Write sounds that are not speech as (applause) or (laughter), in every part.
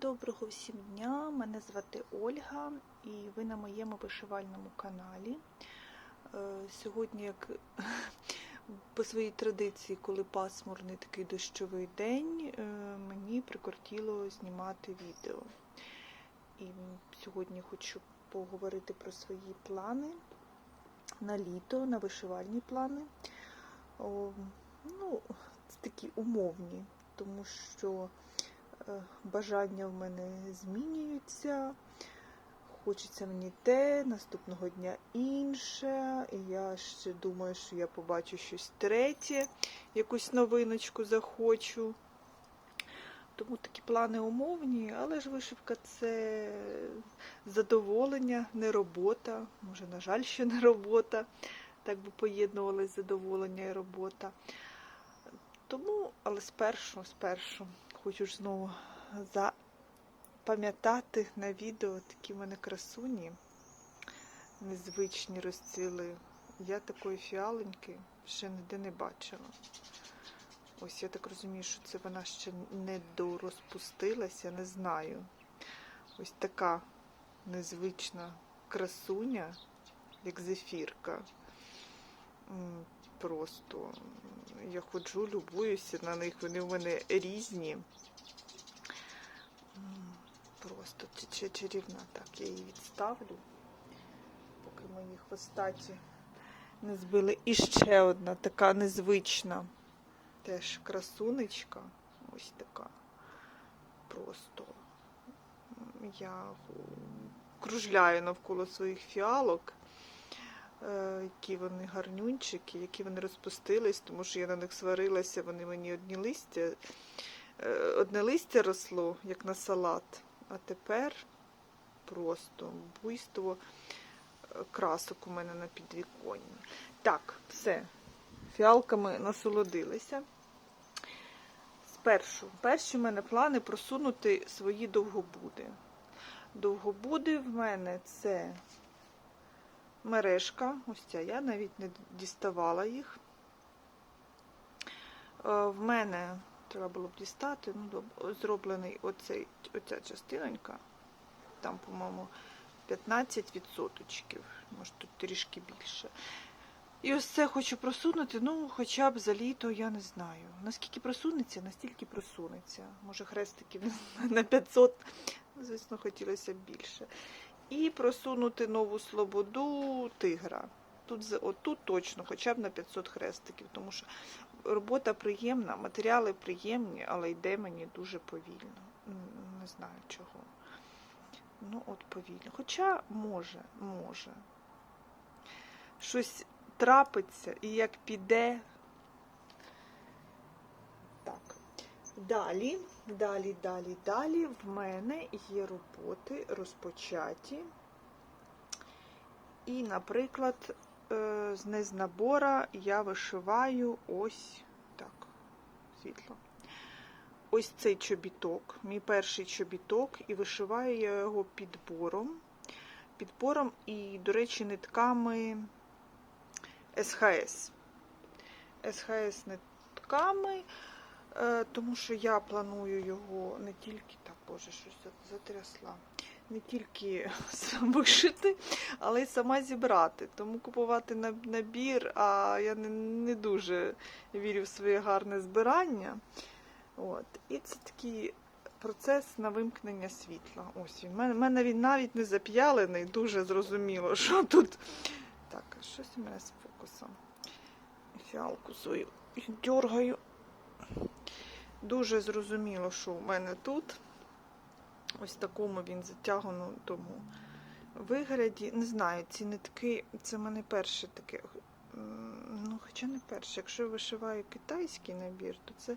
Доброго всім дня! Мене звати Ольга і ви на моєму вишивальному каналі. Е, Сьогодні, як (laughs) по своїй традиції, коли пасмурний такий дощовий день, е, мені прикортіло знімати відео. І сьогодні хочу поговорити про свої плани на літо, на вишивальні плани. Ну, такі умовні, тому що бажання в мене змінюються. Хочеться мені те, наступного дня інше. І я ще думаю, що я побачу щось третє, якусь новиночку захочу. Тому такі плани умовні, але ж вишивка це задоволення, не робота. Може, на жаль, що не робота. Так би поєднувалось задоволення і робота. Тому, але спершу, спершу хочу ж знову запам'ятати на відео такі в мене красуні незвичні розцвіли. Я такої фіаленьки ще ніде не бачила. Ось я так розумію, що це вона ще не дорозпустилася, не знаю. Ось така незвична красуня, як зефірка. Просто я ходжу, любуюся на них, вони в мене різні. Просто ч- ч- чарівна. Так, я її відставлю, поки мої хвостаті не збили. І ще одна така незвична. Теж красунечка. Ось така. Просто я кружляю навколо своїх фіалок які вони гарнюнчики, які вони розпустились, тому що я на них сварилася, вони мені одні листя, е, одне листя росло, як на салат, а тепер просто буйство е, красок у мене на підвіконні. Так, все, фіалками насолодилися. Спершу, перші в мене плани просунути свої довгобуди. Довгобуди в мене це мережка. Ось ця, я навіть не діставала їх. Е, В мене треба було б дістати, ну, зроблений оцей, оця частинонька. Там, по-моєму, 15%, може тут трішки більше. І ось це хочу просунути, ну, хоча б за літо, я не знаю. Наскільки просунеться, настільки просунеться. Може, хрестиків (laughs) на 500, ну, звісно, хотілося б більше. І просунути нову слободу тигра. Тут, отут точно, хоча б на 500 хрестиків, тому що робота приємна, матеріали приємні, але йде мені дуже повільно. Не знаю чого. Ну, от повільно. Хоча може, може. Щось трапиться і як піде. Так. Далі, далі, далі, далі в мене є роботи розпочаті. І, наприклад, е, з незнабора я вишиваю ось так, світло. Ось цей чобіток, мій перший чобіток, і вишиваю я його підбором. Підбором і, до речі, нитками СХС. СХС нитками. Е, Тому що я планую його не тільки, так, боже, щось затрясла, не тільки (laughs) вишити, але й сама зібрати. Тому купувати набір, а я не, не дуже вірю в своє гарне збирання. От. І це такий процес на вимкнення світла. Ось він. У мене, мене він навіть не зап'ялений, дуже зрозуміло, (laughs) що тут. Так, щось у мене з фокусом. Фіалку свою дергаю. Дуже зрозуміло, що у мене тут. Ось такому він затягнутому вигляді. Не знаю, ці нитки, це в мене перше таке. Ну, хоча не перше. Якщо я вишиваю китайський набір, то це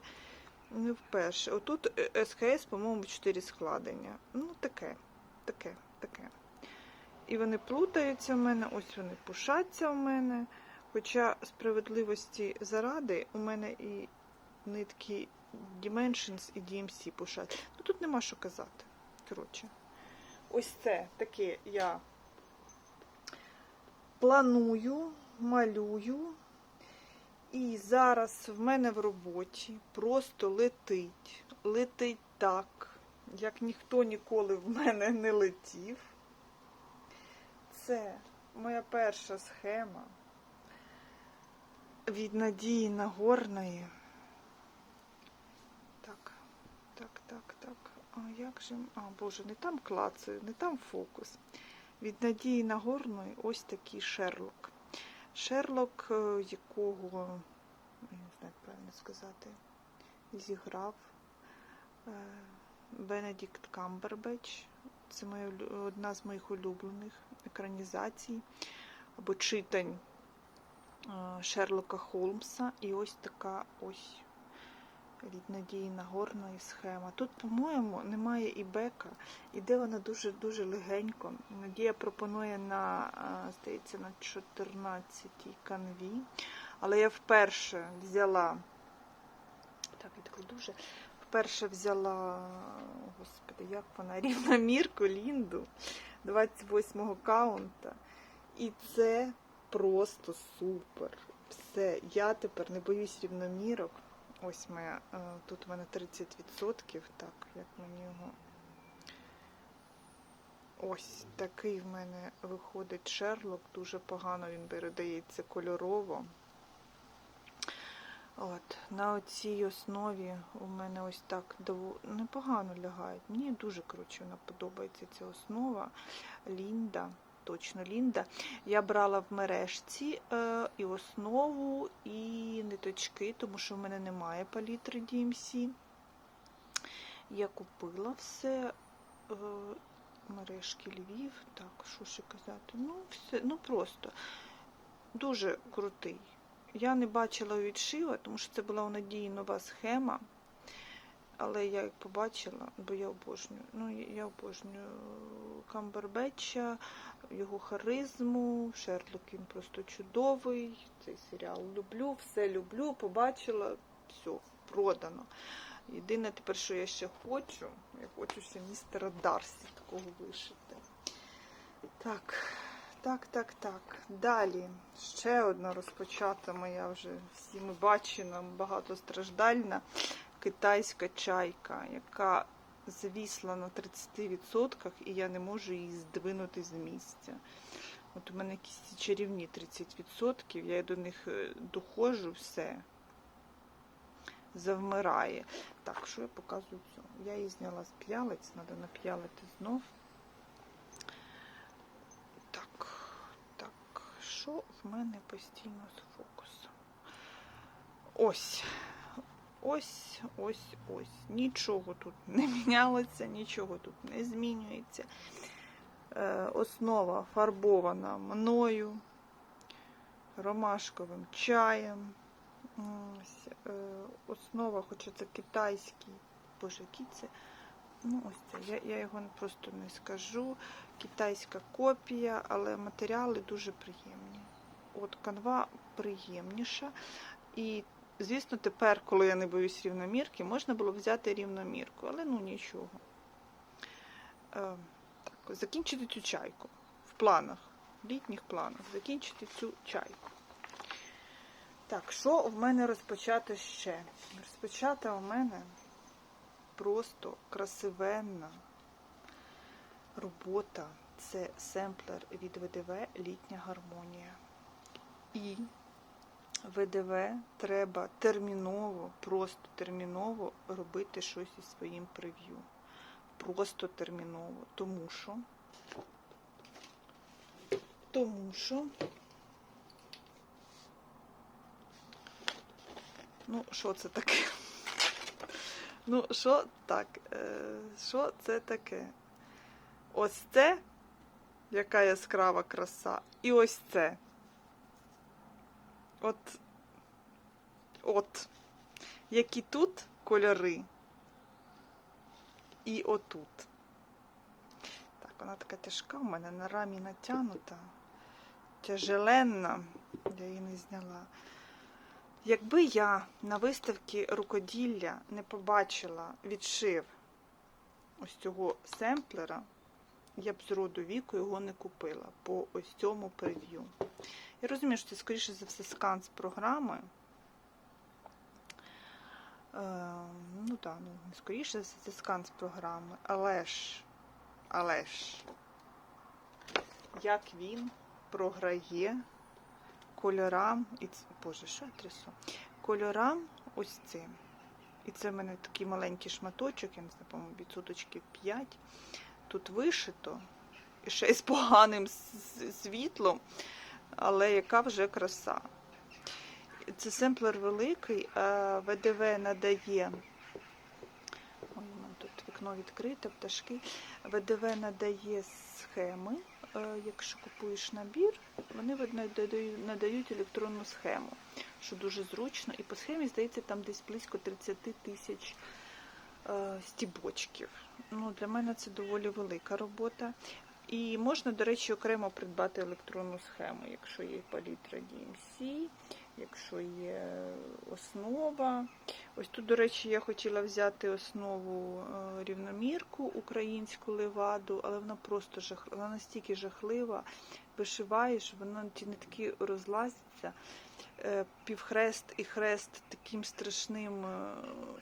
не вперше. Отут е, СХС, по-моєму, 4 складення. Ну, таке, таке, таке. І вони плутаються в мене, ось вони пушаться в мене. Хоча справедливості заради у мене і нитки Dimensions і DMC пушать. Ну тут нема що казати. Коротше, ось це таке я планую, малюю. І зараз в мене в роботі просто летить, летить так, як ніхто ніколи в мене не летів. Це моя перша схема від Надії Нагорної. Так, так, так, так. А як же. А, Боже, не там клацаю, не там фокус. Від Надії Нагорної ось такий Шерлок. Шерлок, е, якого, я не знаю, правильно сказати, зіграв е, Бенедікт Камбербеч. Це моя, одна з моїх улюблених екранізацій або читань е, Шерлока Холмса. І ось така ось від Надії Нагорної схема. Тут, по-моєму, немає і бека, іде вона дуже-дуже легенько. Надія пропонує на, е, здається, на 14-й канві. Але я вперше взяла. Так, вже. Вперше взяла, господи, як вона, (laughs) рівномірку Лінду 28-го каунта. І це просто супер. Все, я тепер не боюсь рівномірок. Ось моя, е, тут у мене 30%. Так, як мені його. Ось такий в мене виходить Шерлок. Дуже погано він передається кольорово. От, на оцій основі у мене ось так непогано лягають. Мені дуже коротше вона подобається ця основа. Лінда, точно Лінда. Я брала в мережці е, і основу, і ниточки, тому що в мене немає палітри DMC. Я купила все. Е, мережки Львів. Так, що ще казати? Ну, все, ну просто дуже крутий. Я не бачила відшива, тому що це була у Надії нова схема. Але я як побачила, бо я обожнюю. Ну, я обожнюю Камбербетча, його харизму, Шерлок він просто чудовий. Цей серіал люблю, все люблю, побачила, все, продано. Єдине тепер, що я ще хочу, я хочу ще містера Дарсі такого вишити. Так, так, так, так. Далі ще одна розпочата моя вже всіми бачена, багатостраждальна китайська чайка, яка завісла на 30% і я не можу її здвинути з місця. От у мене якісь чарівні 30%, я до них е, доходжу, все. Завмирає. Так, що я показую цю? Я її зняла з п'ялиць, треба нап'ялити знов. Так, так, що в мене постійно з фокусом? Ось. Ось, ось, ось. Нічого тут не мінялося, нічого тут не змінюється. Е, основа фарбована мною, ромашковим чаєм. Ось, е, основа, хоча це китайський, боже, це. Ну, ось це. Я, я його просто не скажу. Китайська копія, але матеріали дуже приємні. От канва приємніша. І, звісно, тепер, коли я не боюсь рівномірки, можна було взяти рівномірку, але ну нічого. Е, так, закінчити цю чайку в планах, в літніх планах, закінчити цю чайку. Так, що в мене розпочато ще? Розпочата у мене просто красивенна робота. Це семплер від ВДВ Літня гармонія. І ВДВ треба терміново, просто терміново робити щось із своїм прев'ю. Просто терміново. Тому що, тому що Ну, що це таке? (laughs) Ну, що так? е, Що це таке? Ось це, яка яскрава краса, і ось це. От, от, які тут кольори, і отут. Так, вона така тяжка в мене на рамі натягнута, тяжеленна, я її не зняла. Якби я на виставці рукоділля не побачила відшив ось цього семплера, я б з роду віку його не купила по ось цьому прев'ю. Я розумію, що це, скоріше за все, скан з програми. ну так, ну, скоріше за все, це скан з програми. Але ж, але ж, як він програє кольорам і Боже, що я трясу? Кольорам ось цим. І це в мене такий маленький шматочок, я не знаю, по-моєму, відсоточків 5. Тут вишито, і ще й з поганим світлом, але яка вже краса. Це семплер великий, а ВДВ надає. Ой, тут вікно відкрите, пташки. ВДВ надає схеми. Е, Якщо купуєш набір, вони надають- електронну схему, що дуже зручно. І по схемі, здається, там десь близько 30 тисяч стібочків. Ну, для мене це доволі велика робота. І можна, до речі, окремо придбати електронну схему, якщо є палітра DMC, якщо є основа. Ось тут, до речі, я хотіла взяти основу е, рівномірку українську леваду, але вона просто жах... вона настільки жахлива. Вишиваєш, вона ті нитки розлазяться. Е, Півхрест і хрест таким страшним е,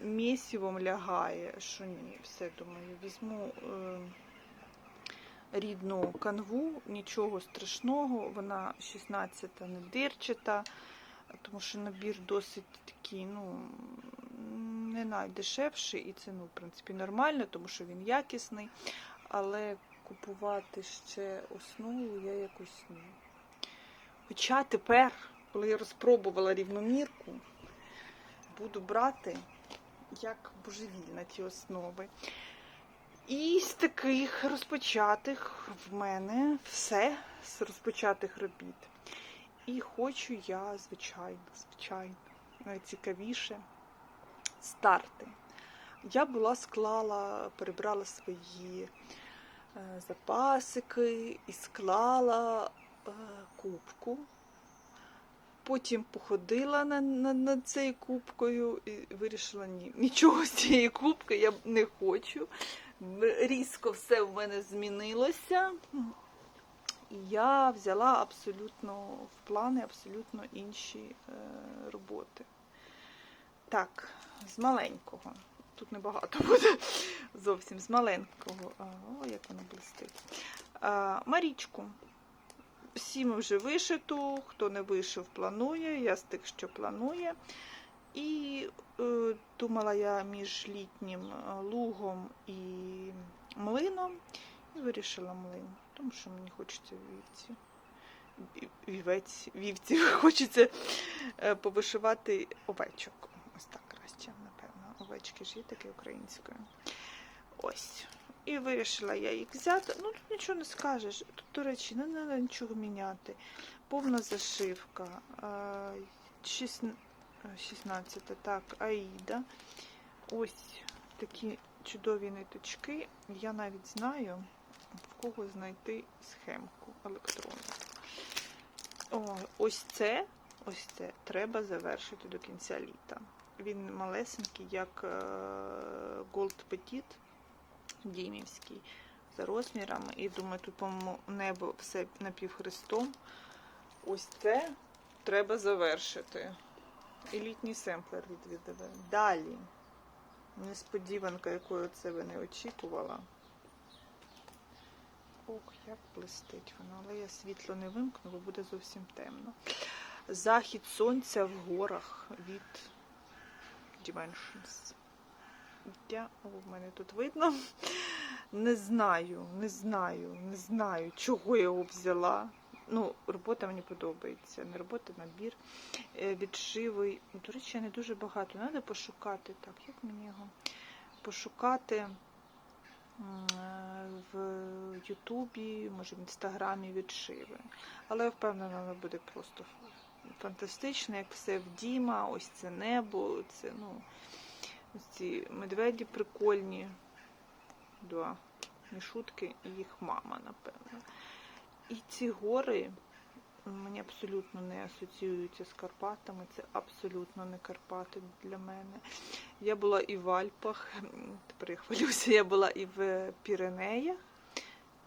місівом лягає, що ні, все думаю, візьму. е, рідну канву, нічого страшного, вона 16 не дирчата, тому що набір досить такий, ну, не найдешевший, і це, ну, в принципі, нормально, тому що він якісний. Але купувати ще основу я якось ні. Хоча тепер, коли я розпробувала рівномірку, буду брати як божевільна ті основи. І з таких розпочатих в мене все з розпочатих робіт. І хочу я, звичайно, звичайно, найцікавіше старти. Я була склала, перебрала свої е, запасики і склала е, кубку. Потім походила на, на, над цією кубкою і вирішила, ні, нічого з цієї кубки я не хочу. Різко все в мене змінилося. І я взяла абсолютно в плани абсолютно інші е, роботи. Так, з маленького. Тут небагато буде зовсім з маленького. О, як воно блистить. Марічку. Всі ми вже вишиту, хто не вишив, планує. Я з тих, що планує. І е, думала я між літнім е, лугом і млином, і вирішила млин, тому що мені хочеться вівці. Вівець, вівці, (laughs) хочеться е, повишивати овечок. Ось так краще, напевно. Овечки ж є таке українською. Ось. І вирішила я їх взяти. Ну, тут нічого не скажеш. Тут, до речі, не треба нічого міняти. Повна зашивка. Е, 16, так, Аїда. Ось такі чудові ниточки. Я навіть знаю, в кого знайти схемку електронну. О, ось це, ось це треба завершити до кінця літа. Він малесенький, як е, Gold Petit дімівський, за розмірами. І думаю, тут, по-моєму, небо все напівхрестом. Ось це треба завершити. І літній семплер від ВДВ. Далі. Несподіванка, якою це ви не очікувала. Ох, як блистить воно, але я світло не вимкну, бо буде зовсім темно. Захід сонця в горах від Dimensions. Я, о, в мене тут видно. Не знаю, не знаю, не знаю, чого я його взяла. Ну, робота мені подобається. Не робота, набір. Е, Відшиви. До речі, не дуже багато. Треба пошукати. Так, як мені його пошукати е, в Ютубі, може в інстаграмі відшиви. Але я впевнена, воно буде просто фантастично, як все в Діма, ось це небо, це, ну, ось ці медведі прикольні. Да, не шутки, і їх мама, напевно. І ці гори мені абсолютно не асоціюються з Карпатами. Це абсолютно не Карпати для мене. Я була і в Альпах, тепер я хвилюся, я була і в Піренеях.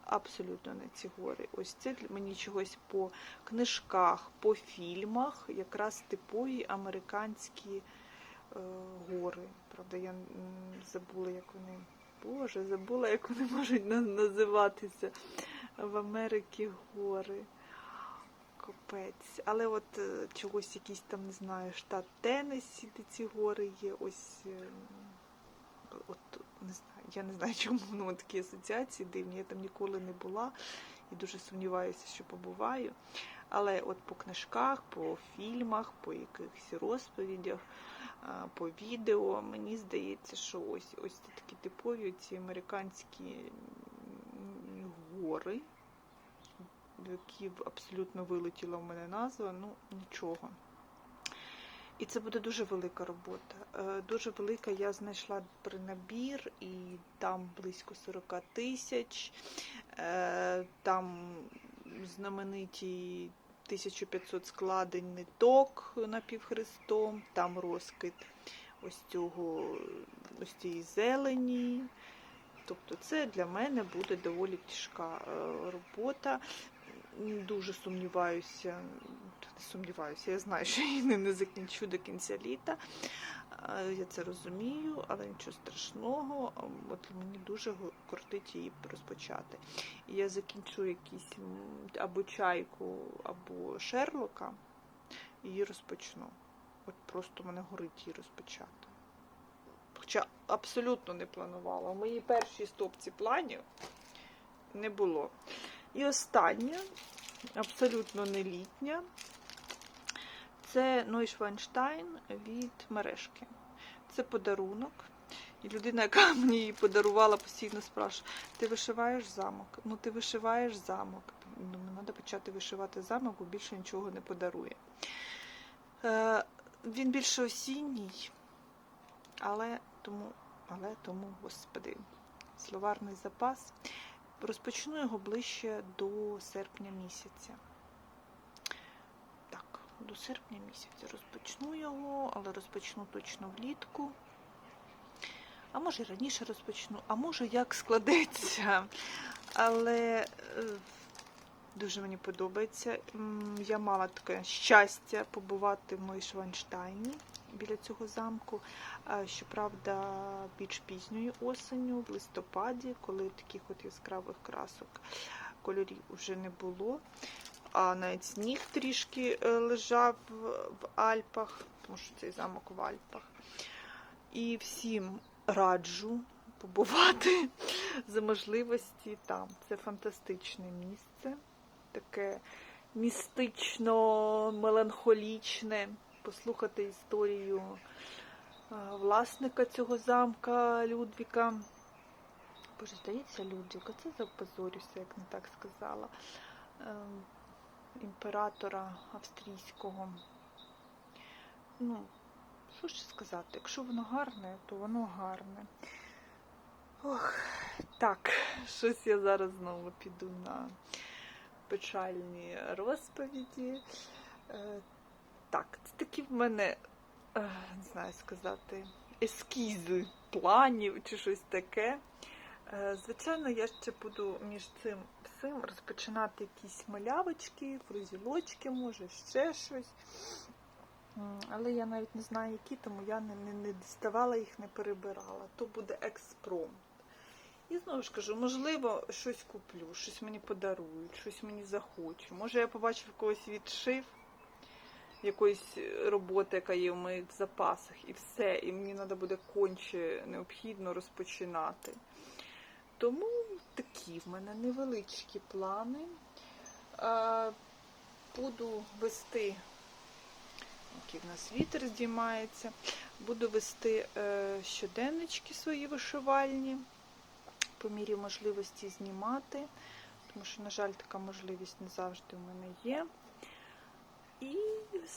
Абсолютно не ці гори. Ось це мені чогось по книжках, по фільмах, якраз типові американські гори. Правда, я забула, як вони. Боже, забула, як вони можуть називатися в Америці гори. Капець. Але от е, чогось якийсь там, не знаю, штат Теннессі, де ці гори є. Ось е, от не знаю, я не знаю, (laughs) чому ну, такі асоціації дивні. Я там ніколи не була і дуже сумніваюся, що побуваю. Але от по книжках, по фільмах, по якихось розповідях, по відео, мені здається, що ось ось це такі типові ці американські гори, які абсолютно вилетіла в мене назва, ну нічого. І це буде дуже велика робота. Е, Дуже велика. Я знайшла набір, і там близько 40 тисяч. Е, Там знамениті 1500 складень ниток напівхрестом, там розкид ось цього, ось цієї зелені. Тобто це для мене буде доволі тяжка е, робота. Дуже сумніваюся, сумніваюся, я знаю, що її не- закінчу до кінця літа. Я це розумію, але нічого страшного. От мені дуже кортить її розпочати. І я закінчу якісь або чайку, або Шерлока, і її розпочну. От просто мене горить її розпочати. Хоча абсолютно не планувала. У моїй першій стопці планів не було. І останнє, абсолютно не літня, це Нойшвайнштайн від мережки. Це подарунок. І людина, яка (laughs) мені її подарувала, постійно спрашує: ти вишиваєш замок? Ну, ти вишиваєш замок. Думаю, треба почати вишивати замок, бо більше нічого не подарує. Е, він більше осінній, але тому, але тому, господи, словарний запас. Розпочну його ближче до серпня місяця. До серпня місяця розпочну його, але розпочну точно влітку. А може раніше розпочну, а може як складеться. Але е, дуже мені подобається. Я мала таке щастя побувати в Нойшванштайні біля цього замку. Щоправда, більш пізньою осенню, в листопаді, коли таких от яскравих красок кольорів вже не було. А навіть сніг трішки е, лежав в Альпах, тому що цей замок в Альпах. І всім раджу побувати (laughs) за можливості там. Це фантастичне місце, таке містично-меланхолічне. Послухати історію е, власника цього замка Людвіка. Боже, здається, Людвіка, це запозорюся, як не так сказала. Імператора австрійського. Ну, що ще сказати? Якщо воно гарне, то воно гарне. Ох, так, щось я зараз знову піду на печальні розповіді. Е, Так, це такі в мене, е, не знаю сказати, ескізи планів чи щось таке. Е, Звичайно, я ще буду між цим всім розпочинати якісь малявочки, фрузілочки, може, ще щось. Але я навіть не знаю, які, тому я не, не, не діставала їх, не перебирала. То буде експромт. І знову ж кажу, можливо, щось куплю, щось мені подарують, щось мені захочу. Може, я побачу в когось відшив якоїсь роботи, яка є в моїх запасах, і все, і мені треба буде конче необхідно розпочинати. Тому такі в мене невеличкі плани. Е, Буду вести, який в нас вітер здіймається, буду вести е, щоденнички свої вишивальні, по мірі можливості знімати, тому що, на жаль, така можливість не завжди у мене є. І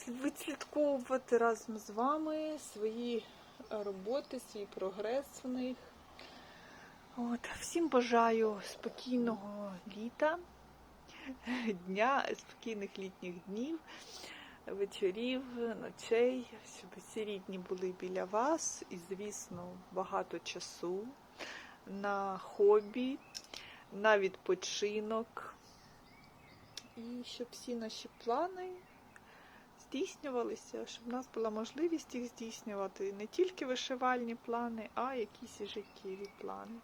відслідковувати разом з вами свої роботи, свій прогрес в них. От, всім бажаю спокійного літа, дня, спокійних літніх днів, вечорів, ночей, щоб всі рідні були біля вас і, звісно, багато часу на хобі, на відпочинок. І щоб всі наші плани здійснювалися, щоб в нас була можливість їх здійснювати не тільки вишивальні плани, а якісь і життєві плани.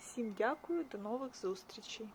Всім дякую, до нових зустрічей!